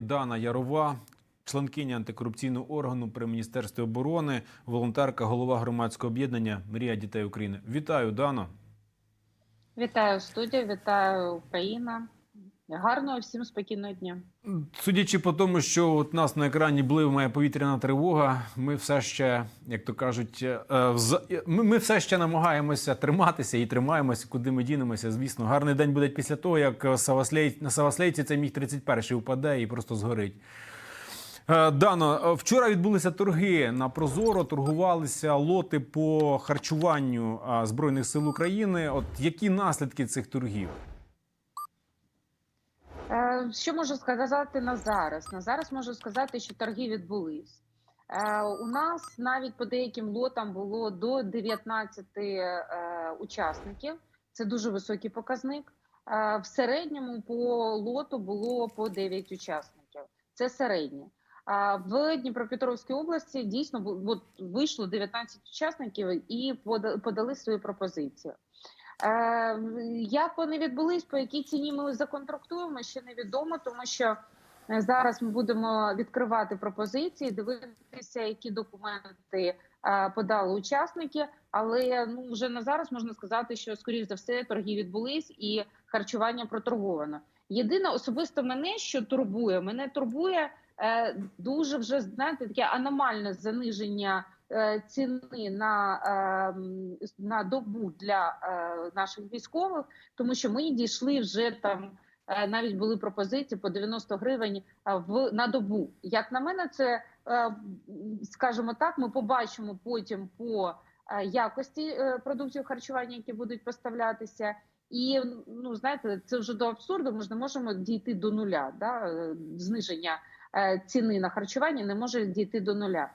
Дана Ярова, членкиня антикорупційного органу при міністерстві оборони, волонтерка, голова громадського об'єднання Мрія дітей України. Вітаю, Дано. Вітаю студія, вітаю Україна. Гарного всім спокійного дня. Судячи по тому, що от нас на екрані бливає повітряна тривога, ми все ще, як то кажуть, е, ми, все ще намагаємося триматися і тримаємося, куди ми дінемося. Звісно, гарний день буде після того, як Саваслей, на Саваслейці цей міг 31 впаде і просто згорить. Е, Дано, е, вчора відбулися торги на Прозоро, торгувалися лоти по харчуванню Збройних сил України. От які наслідки цих торгів? Що можу сказати на зараз? На зараз можу сказати, що торги відбулись. Е, У нас навіть по деяким лотам було до 19 е, учасників. Це дуже високий показник. Е, В середньому по лоту було по 9 учасників. Це середнє. В Дніпропетровській області дійсно вийшло 19 учасників і пода- подали свої пропозиції. Е, Як вони відбулись, по якій ціні ми законтрактуємо, ще невідомо, тому що е, зараз ми будемо відкривати пропозиції, дивитися, які документи е, подали учасники. Але ну вже на зараз можна сказати, що скоріш за все торги відбулись і харчування проторговано. Єдине особисто мене, що турбує, мене турбує дуже вже знаєте таке аномальне заниження ціни на, е, на добу для е, наших військових, тому що ми дійшли вже там. е, Навіть були пропозиції по 90 гривень е, в на добу. Як на мене, це е, скажімо так, ми побачимо потім по е, якості е, продуктів харчування, які будуть поставлятися. І ну знаєте, це вже до абсурду. Ми ж не можемо дійти до нуля. Да? е, Зниження е, ціни на харчування не може дійти до нуля.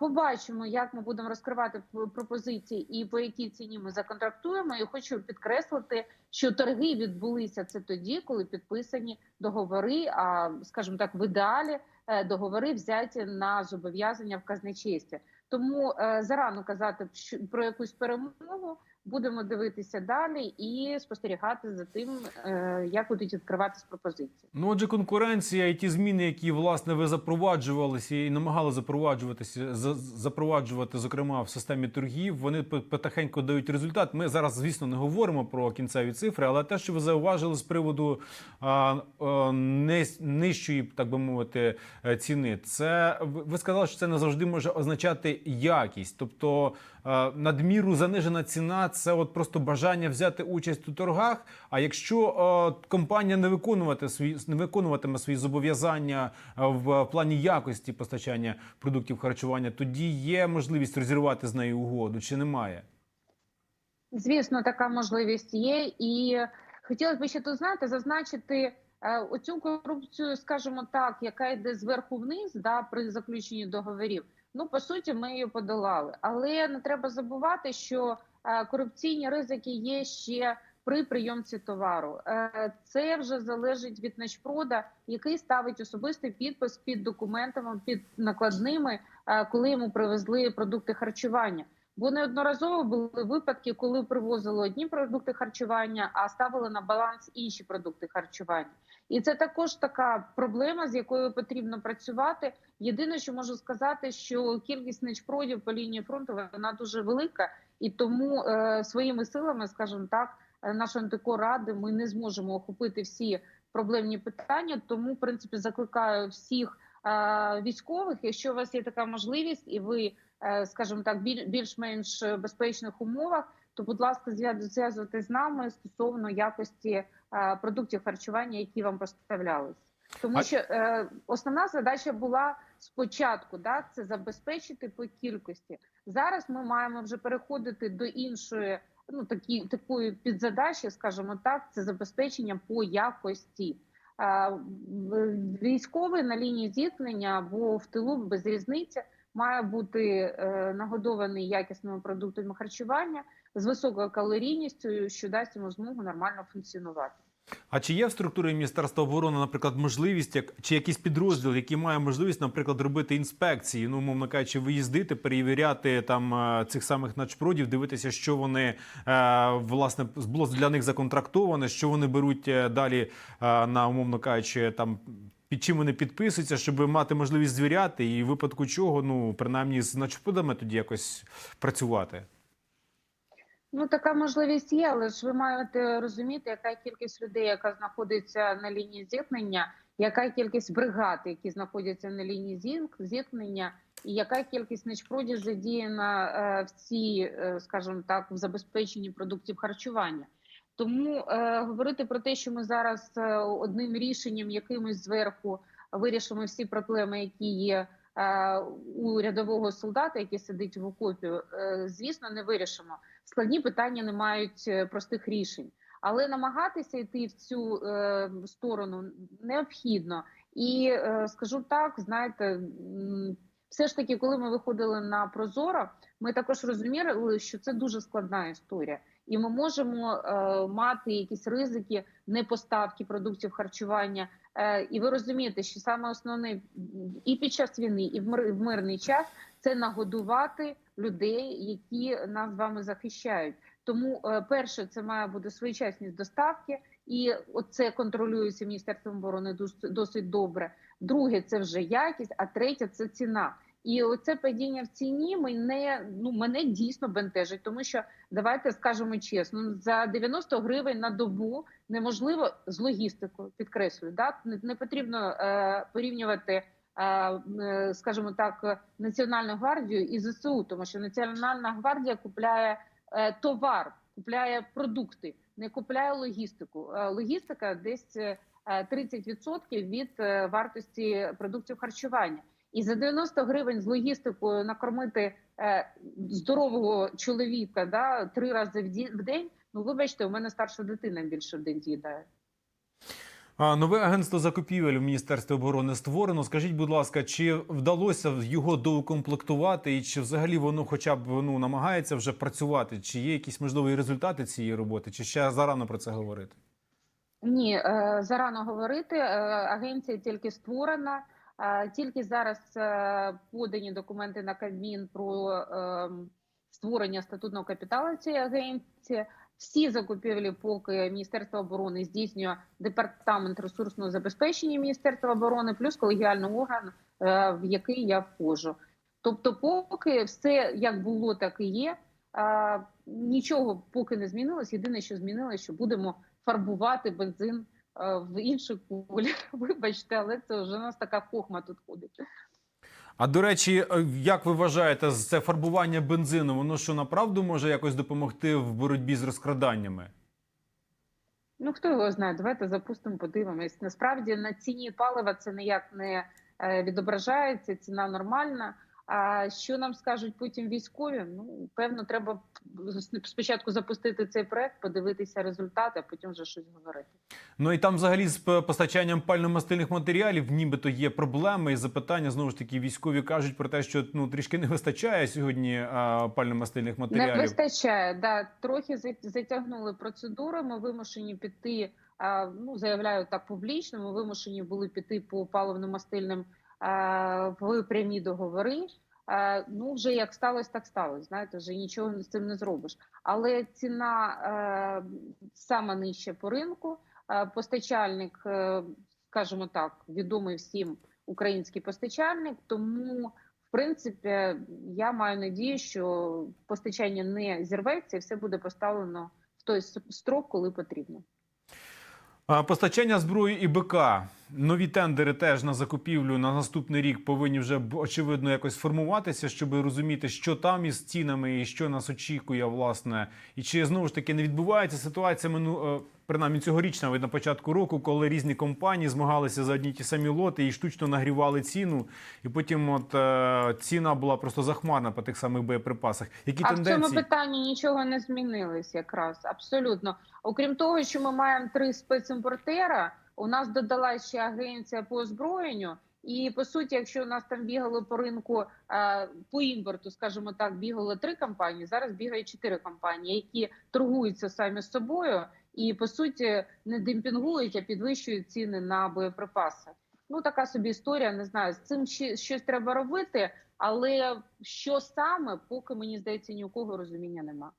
Побачимо, як ми будемо розкривати пропозиції і по якій ціні ми законтрактуємо. І хочу підкреслити, що торги відбулися це тоді, коли підписані договори. А скажімо так, в ідеалі е, договори взяті на зобов'язання в казначействі. Тому е, зарано казати про якусь перемогу. Будемо дивитися далі і спостерігати за тим, е, як будуть відкриватись пропозиції. Ну, отже, конкуренція і ті зміни, які власне ви запроваджувалися і намагали запроваджуватися, запроваджувати, зокрема в системі торгів, вони по- потихеньку дають результат. Ми зараз, звісно, не говоримо про кінцеві цифри, але те, що ви зауважили з приводу нижчої, так би мовити, е, ціни, це ви сказали, що це не завжди може означати якість, тобто надміру занижена ціна це от просто бажання взяти участь у торгах. А якщо компанія не виконувати свої не виконуватиме свої зобов'язання в плані якості постачання продуктів харчування, тоді є можливість розірвати з нею угоду чи немає? Звісно, така можливість є, і хотілося б ще тут знаєте, зазначити е, оцю корупцію, скажімо так, яка йде зверху вниз, да, при заключенні договорів. Ну по суті, ми її подолали, але не треба забувати, що е, корупційні ризики є ще при прийомці товару. Е, Це вже залежить від начпрода, який ставить особистий підпис під документами, під накладними, е, коли йому привезли продукти харчування. Бо неодноразово були випадки, коли привозили одні продукти харчування, а ставили на баланс інші продукти харчування. І це також така проблема, з якою потрібно працювати. Єдине, що можу сказати, що кількість нечпродів по лінії фронту вона дуже велика, і тому е, своїми силами, скажімо так, е, нашої антикоради ми не зможемо охопити всі проблемні питання. Тому, в принципі, закликаю всіх е, військових, якщо у вас є така можливість, і ви скажімо так, більш-менш безпечних умовах, то, будь ласка, зв'яз- зв'язуйтесь з нами стосовно якості е, продуктів харчування, які вам поставлялись. Тому що е, основна задача була спочатку, да, це забезпечити по кількості. Зараз ми маємо вже переходити до іншої, ну такі такої підзадачі, скажімо так, це забезпечення по якості. Е, Військовий на лінії зіткнення або в тилу без різниці має бути е, нагодований якісними продуктами харчування з високою калорійністю, що дасть йому змогу нормально функціонувати. А чи є в структурі Міністерства оборони, наприклад, можливість, як чи якийсь підрозділ, який має можливість, наприклад, робити інспекції, ну мовно кажучи, виїздити, перевіряти там е, цих самих начпродів, дивитися, що вони е, власне було для них законтрактоване, що вони беруть далі на умовно кажучи, там під чим вони підписуються, щоб мати можливість звіряти, і в випадку чого, ну принаймні з начподами тоді якось працювати. Ну, така можливість є, але ж ви маєте розуміти, яка кількість людей, яка знаходиться на лінії зіткнення, яка кількість бригад, які знаходяться на лінії зіткнення, і яка кількість нечпродів задіяна е, в цій, е, скажімо так, в забезпеченні продуктів харчування. Тому е, говорити про те, що ми зараз е, одним рішенням якимось зверху вирішимо всі проблеми, які є е, у рядового солдата, який сидить в окопі, е, звісно, не вирішимо складні питання не мають е, простих рішень. Але намагатися йти в цю е, сторону необхідно. І е, скажу так: знаєте, все ж таки, коли ми виходили на Прозоро, ми також розуміли, що це дуже складна історія, і ми можемо е, мати якісь ризики непоставки продуктів харчування. Е, і ви розумієте, що саме основне і під час війни, і в мир- в мирний час це нагодувати людей, які нас з вами захищають. Тому е, перше, це має бути своєчасність доставки, і це контролюється міністерством оборони досить добре. Друге, це вже якість, а третє це ціна. І оце падіння в ціні мене ну мене дійсно бентежить, тому що давайте скажемо чесно, за 90 гривень на добу неможливо з логістикою, підкреслюю, да не, не потрібно е, порівнювати е, е, скажімо так, Національну гвардію і ЗСУ, тому що Національна гвардія купляє е, товар, купляє продукти, не купляє логістику. Е, Логістика десь е, 30% від е, вартості продуктів харчування. І за 90 гривень з логістикою накормити е, здорового чоловіка да, три рази в день. Ну, вибачте, у мене старша дитина більше в день з'їдає. А, Нове агентство закупівель в Міністерстві оборони створено. Скажіть, будь ласка, чи вдалося його доукомплектувати, і чи взагалі воно хоча б ну намагається вже працювати? Чи є якісь можливі результати цієї роботи, чи ще зарано про це говорити? Ні, е, зарано говорити. Е, Агенція тільки створена. Тільки зараз е, подані документи на Кабмін про е, створення статутного капіталу цієї агенції. Всі закупівлі, поки Міністерство оборони здійснює департамент ресурсного забезпечення Міністерства оборони, плюс колегіальний орган, е, в який я входжу. Тобто, поки все як було, так і є. Нічого поки не змінилось. Єдине, що змінилось, що будемо фарбувати бензин в інший колір. Вибачте, але це вже у нас така хохма тут ходить. А до речі, е, як ви вважаєте, це фарбування бензину, воно що направду може якось допомогти в боротьбі з розкраданнями? Ну хто його знає? Давайте запустимо, подивимось. Насправді на ціні палива це ніяк не е, відображається. Ціна нормальна. А що нам скажуть потім військові? Ну певно, треба спочатку запустити цей проект, подивитися результати, а потім вже щось говорити. Ну і там взагалі з постачанням пально-мастильних матеріалів нібито є проблеми і запитання. Знову ж таки, військові кажуть про те, що ну трішки не вистачає сьогодні а, пально-мастильних Не матеріалів. вистачає. Да, трохи затягнули процедури. Ми вимушені піти. а, Ну заявляю так публічно. Ми вимушені були піти по паливно-мастильним в прямі договори. Ну вже як сталося, так сталося. Знаєте, вже нічого з цим не зробиш. Але ціна е, саме нижча по ринку. Е, Постачальник, е, скажімо так, відомий всім український постачальник. Тому в принципі, я маю надію, що постачання не зірветься, і все буде поставлено в той строк, коли потрібно. Постачання зброї і БК. Нові тендери теж на закупівлю на наступний рік повинні вже очевидно якось формуватися, щоб розуміти, що там із цінами і що нас очікує, власне. І чи знову ж таки не відбувається ситуація мину е, принаймні цьогорічна від на початку року, коли різні компанії змагалися за одні ті самі лоти і штучно нагрівали ціну, і потім от е, ціна була просто захмарна по тих самих боєприпасах. Які А в цьому питанні нічого не змінилось якраз абсолютно. Окрім того, що ми маємо три спецімпортера, у нас додалась ще агенція по озброєнню. І по суті, якщо у нас там бігало по ринку е, по імпорту, скажімо так, бігало три компанії. Зараз бігає чотири компанії, які торгуються самі з собою і по суті не демпінгують, а підвищують ціни на боєприпаси. Ну така собі історія. Не знаю, з цим щось треба робити, але що саме, поки мені здається, ні у кого розуміння нема.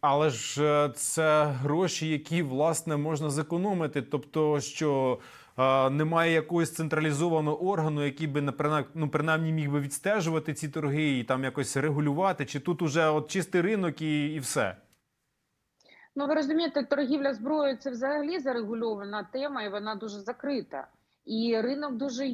Але ж е, це гроші, які власне можна зекономити. Тобто, що е, немає якогось централізованого органу, який би наприна- ну, принаймні міг би відстежувати ці торги і там якось регулювати? Чи тут уже от чистий ринок і, і все? Ну, ви розумієте, торгівля зброєю це взагалі зарегульована тема, і вона дуже закрита. І ринок дуже,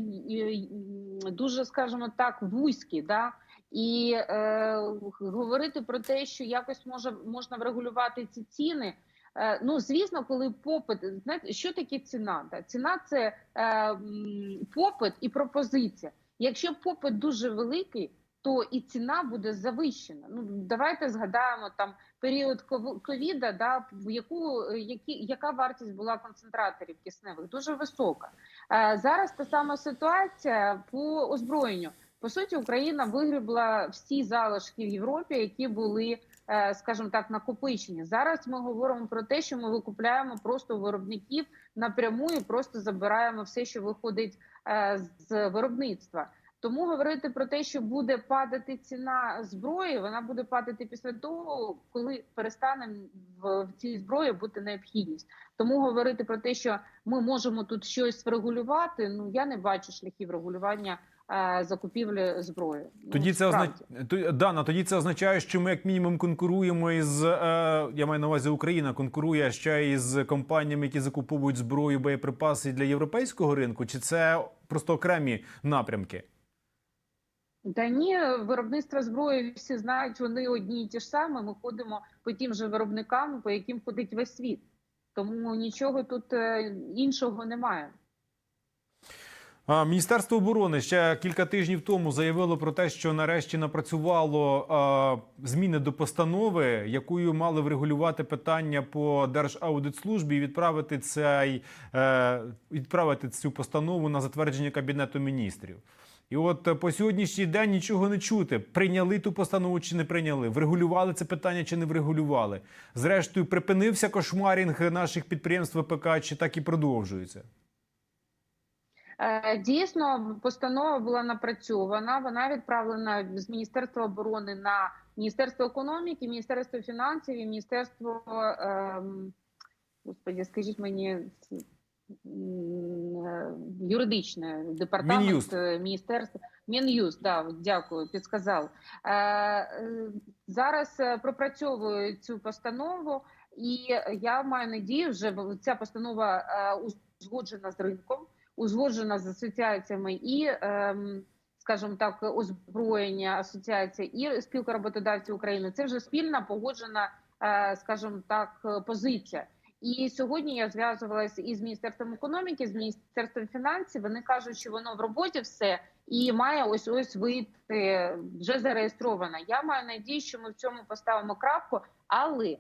дуже, скажімо так, вузький. Да? І е, говорити про те, що якось може можна врегулювати ці ціни. Е, ну, звісно, коли попит, знаєте, що таке ціна? Да? Ціна це е, попит і пропозиція. Якщо попит дуже великий, то і ціна буде завищена. Ну давайте згадаємо там період ков- ковіда, да, в яку які, яка вартість була концентраторів кисневих? Дуже висока. Е, зараз та сама ситуація по озброєнню. По суті, Україна вигрібла всі залишки в Європі, які були, е, скажімо так, накопичені. Зараз ми говоримо про те, що ми викупляємо просто виробників напряму і просто забираємо все, що виходить е, з виробництва. Тому говорити про те, що буде падати ціна зброї, вона буде падати після того, коли перестане в, цій зброї бути необхідність. Тому говорити про те, що ми можемо тут щось врегулювати. Ну я не бачу шляхів регулювання е, закупівлі зброї. Тоді ну, це означає Дана. Тоді це означає, що ми як мінімум конкуруємо із е, я маю на увазі Україна конкурує ще із компаніями, які закуповують зброю, боєприпаси для європейського ринку. Чи це просто окремі напрямки? Та ні, виробництво зброї всі знають, вони одні і ті ж самі. Ми ходимо по тим же виробникам, по яким ходить весь світ. Тому нічого тут е, іншого немає. Міністерство оборони ще кілька тижнів тому заявило про те, що нарешті напрацювало зміни до постанови, якою мали врегулювати питання по Держаудитслужбі і відправити цей е, відправити цю постанову на затвердження кабінету міністрів. І от е, по сьогоднішній день нічого не чути. Прийняли ту постанову чи не прийняли, врегулювали це питання чи не врегулювали. Зрештою, припинився кошмарінг наших підприємств ВПК, чи так і продовжується. Е, Дійсно, постанова була напрацьована. Вона відправлена з Міністерства оборони на Міністерство економіки, Міністерство фінансів і Міністерство ем, господі, скажіть мені юридичне департамент Мін'юст. е, міністерства Мін'юст, да, дякую, підсказав. Е, е, Зараз пропрацьовую цю постанову, і я маю надію, вже ця постанова узгоджена з ринком узгоджена з асоціаціями і, ем, скажімо так, озброєння асоціація і спілка роботодавців України. Це вже спільна погоджена, е, скажімо так, позиція. І сьогодні я зв'язувалася із міністерством економіки, з міністерством фінансів. Вони кажуть, що воно в роботі все і має ось ось вийти вже зареєстровано. Я маю надію, що ми в цьому поставимо крапку, але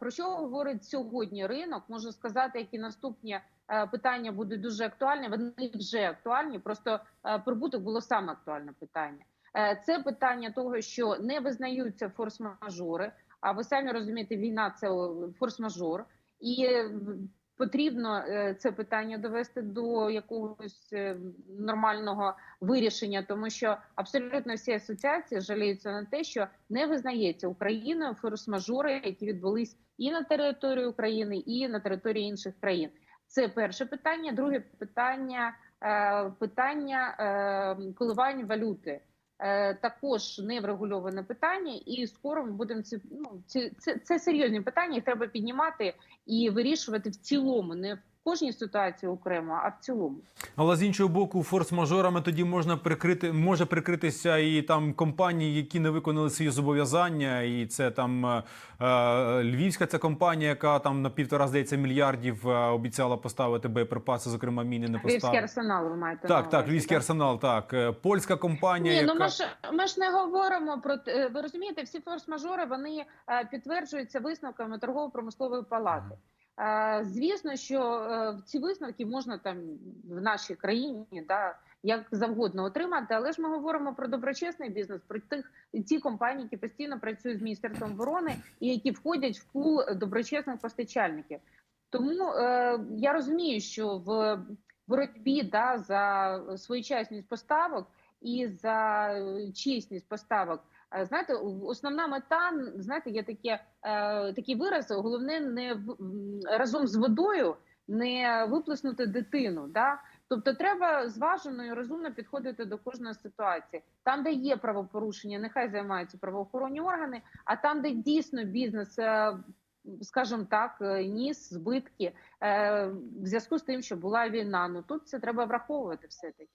про що говорить сьогодні ринок? Можу сказати, які наступні е, питання будуть дуже актуальні. Вони вже актуальні. Просто е, прибуток було саме актуальне питання. Е, Це питання того, що не визнаються форс-мажори. А ви самі розумієте, війна це форс-мажор, і е, потрібно е, це питання довести до якогось е, нормального вирішення, тому що абсолютно всі асоціації жаліються на те, що не визнається Україною форс-мажори, які відбулись і на території України, і на території інших країн. Це перше питання. Друге питання питання коливань валюти. Е, також не врегульоване питання, і скоро ми будемо ці ну ці це, це серйозні питання. Їх треба піднімати і вирішувати в цілому, не в кожній ситуації окремо, а в цілому. Але з іншого боку, форс-мажорами тоді можна прикрити, може прикритися і там компанії, які не виконали свої зобов'язання. І це там е, е, львівська ця компанія, яка там на півтора здається мільярдів е, обіцяла поставити боєприпаси, зокрема міни не Львівський поставили. арсенал, ви маєте Так, так, львівський арсенал. Так, Е, польська компанія, Ні, яка ну ми ж ми ж не говоримо про те- ви розумієте, всі форс-мажори вони е, підтверджуються висновками торгово-промислової палати. Звісно, що е, ці висновки можна там в нашій країні да як завгодно отримати, але ж ми говоримо про доброчесний бізнес, про тих ті компанії, які постійно працюють з міністерством оборони і які входять в пул доброчесних постачальників. Тому е, я розумію, що в боротьбі да за своєчасність поставок і за е, чесність поставок. Е, Знаєте, основна мета, знаєте, є таке, е, такий вираз, головне не разом з водою не виплеснути дитину. Да? Тобто треба зважено і розумно підходити до кожної ситуації. Там, де є правопорушення, нехай займаються правоохоронні органи, а там, де дійсно бізнес, е, скажімо так, ніс збитки в зв'язку з тим, що була війна. Ну тут це треба враховувати все таки.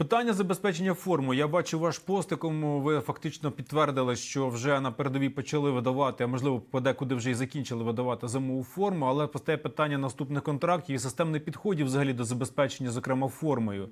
Питання забезпечення форму. Я бачу ваш пост, якому ви фактично підтвердили, що вже на передовій почали видавати, а можливо, подекуди вже і закінчили видавати зимову форму. Але постає питання наступних контрактів і системних підходів взагалі до забезпечення, зокрема формою.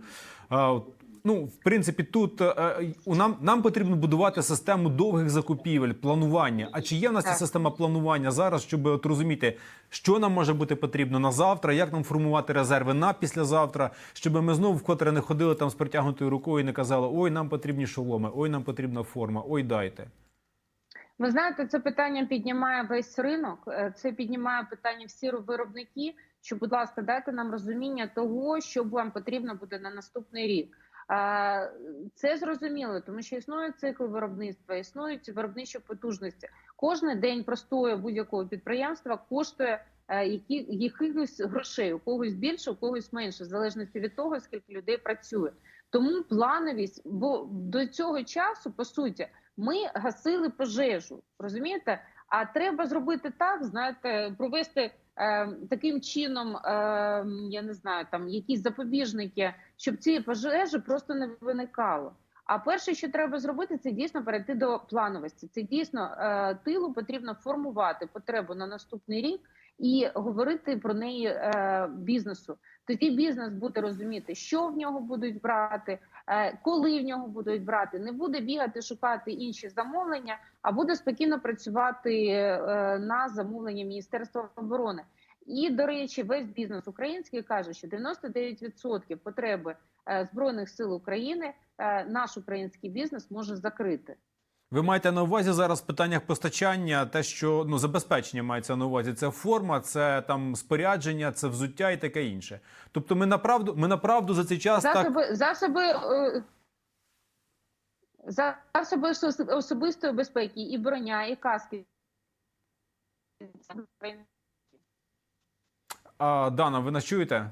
Ну, в принципі, тут е, у нам нам потрібно будувати систему довгих закупівель, планування. А чи є в нас ця система планування зараз, щоб от розуміти, що нам може бути потрібно на завтра, як нам формувати резерви на післязавтра, щоб ми знову вкотре не ходили там з протягнутою рукою і не казали: ой, нам потрібні шоломи, ой, нам потрібна форма, ой, дайте. Ви знаєте, це питання піднімає весь ринок. е, Це піднімає питання всі виробники. Що, будь ласка, дайте нам розуміння того, що вам потрібно буде на наступний рік. Це зрозуміло, тому що існує цикл виробництва, існують виробничі потужності. Кожен день простою будь-якого підприємства коштує е, які якихось грошей, у когось більше, у когось менше, в залежності від того, скільки людей працює. Тому плановість, бо до цього часу, по суті, ми гасили пожежу, розумієте? А треба зробити так, знаєте, провести таким чином, е, я не знаю, там якісь запобіжники, щоб ці пожежі просто не виникало. А перше, що треба зробити, це дійсно перейти до плановості. Це дійсно е, тилу потрібно формувати потребу на наступний рік і говорити про неї е, бізнесу. Тоді бізнес буде розуміти, що в нього будуть брати, коли в нього будуть брати. Не буде бігати шукати інші замовлення, а буде спокійно працювати е, на замовлення Міністерства оборони. І до речі, весь бізнес український каже, що 99% потреби е, збройних сил України е, наш український бізнес може закрити. Ви маєте на увазі зараз в питаннях постачання, те, що ну забезпечення мається на увазі. Це форма, це там спорядження, це взуття і таке інше. Тобто, ми направду, ми направду за цей час так Засоби, засоби, е, засоби особистої безпеки, і броня, і каски. А, Дана, ви нас чуєте?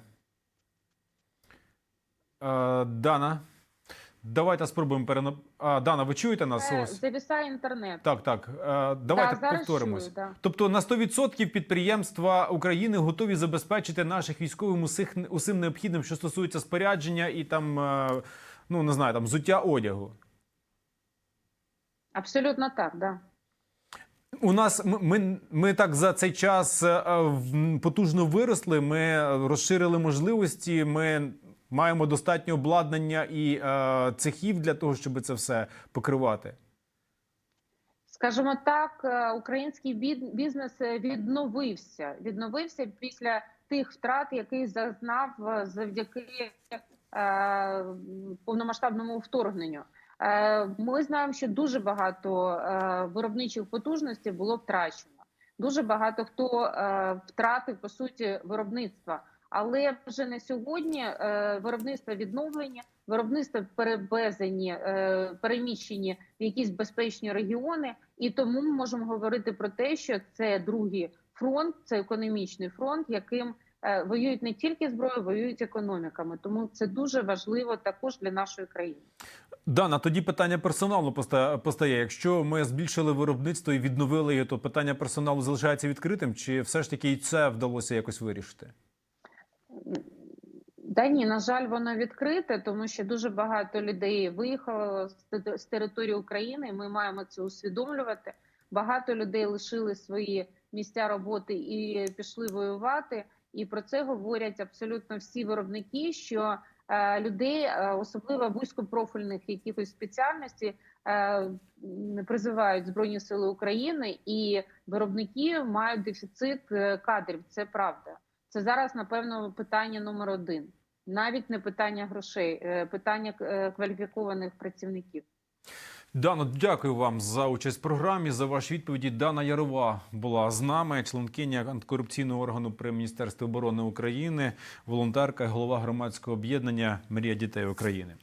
А, Дана. Давайте спробуємо перена... А, Дана, ви чуєте нас? Е, Завісає інтернет. Так, так. Е, Давайте Да, повторимось. чую, да. Тобто на 100% підприємства України готові забезпечити наших військовим усіх, усім необхідним, що стосується спорядження і там, е, ну не знаю, там взуття одягу. Абсолютно так, да. У нас ми, ми, так за цей час е, потужно виросли. Ми розширили можливості. Ми маємо достатньо обладнання і е, цехів для того, щоб це все покривати. Скажімо так, е, український бізнес е, відновився. Відновився після тих втрат, які зазнав е, завдяки е, повномасштабному вторгненню. Е, Ми знаємо, що дуже багато е, виробничих потужностей було втрачено. Дуже багато хто е, втратив по суті виробництва. Але вже на сьогодні е, виробництво відновлені, виробництво перевезені, е, переміщені в якісь безпечні регіони, і тому ми можемо говорити про те, що це другий фронт, це економічний фронт, яким е, воюють не тільки зброю, воюють економіками. Тому це дуже важливо також для нашої країни. Дана, тоді питання персоналу поста- постає. Якщо ми збільшили виробництво і відновили його, то питання персоналу залишається відкритим, чи все ж таки і це вдалося якось вирішити? Да ні, на жаль, воно відкрите, тому що дуже багато людей виїхало з території України. і Ми маємо це усвідомлювати. Багато людей лишили свої місця роботи і пішли воювати. І про це говорять абсолютно всі виробники. Що е, людей, е, особливо вузькопрофільних якихось спеціальностей, е, призивають збройні сили України, і виробники мають дефіцит кадрів. Це правда. Це зараз, напевно, питання номер один. Навіть не питання грошей, е, питання е, кваліфікованих працівників. Дано, дякую вам за участь в програмі, за ваші відповіді. Дана Ярова була з нами, членкиня антикорупційного органу при Міністерстві оборони України, волонтерка, і голова громадського об'єднання Мрія дітей України.